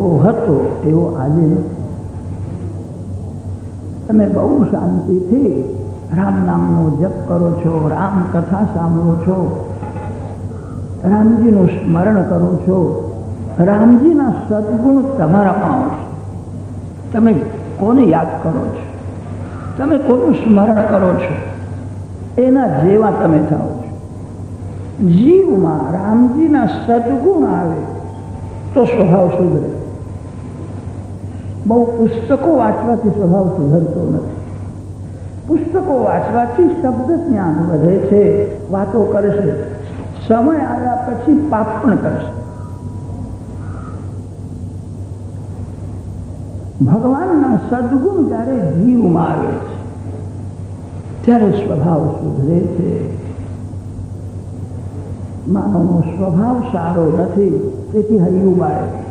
હતો એવો આજે તમે બહુ શાંતિથી રામ નામનો જપ કરો છો, રામ કથા સાંભળો છો, રામજીનું સ્મરણ કરો છો, રામજીના સદગુણ તમારામાં આવશે તમે કોને યાદ કરો છો? તમે કોનું સ્મરણ કરો છો? એના જેવા તમે થાઓ છો. જીવમાં રામજીના સદગુણ આવે તો સ્વભાવ સુધરે. બહુ પુસ્તકો વાંચવાથી સ્વભાવ સુધરતો નથી. પુસ્તકો વાંચવાથી શબ્દ જ્ઞાન વધે છે, વાતો કરશે. સમય આવ્યા પછી પાપ પણ કરશે. ભગવાનના સદગુણ જ્યારે જીવમાં આવે છે, ત્યારે સ્વભાવ સુધરે છે. માનવનો સ્વભાવ સારો નથી, તેથી હૈયું બાળે.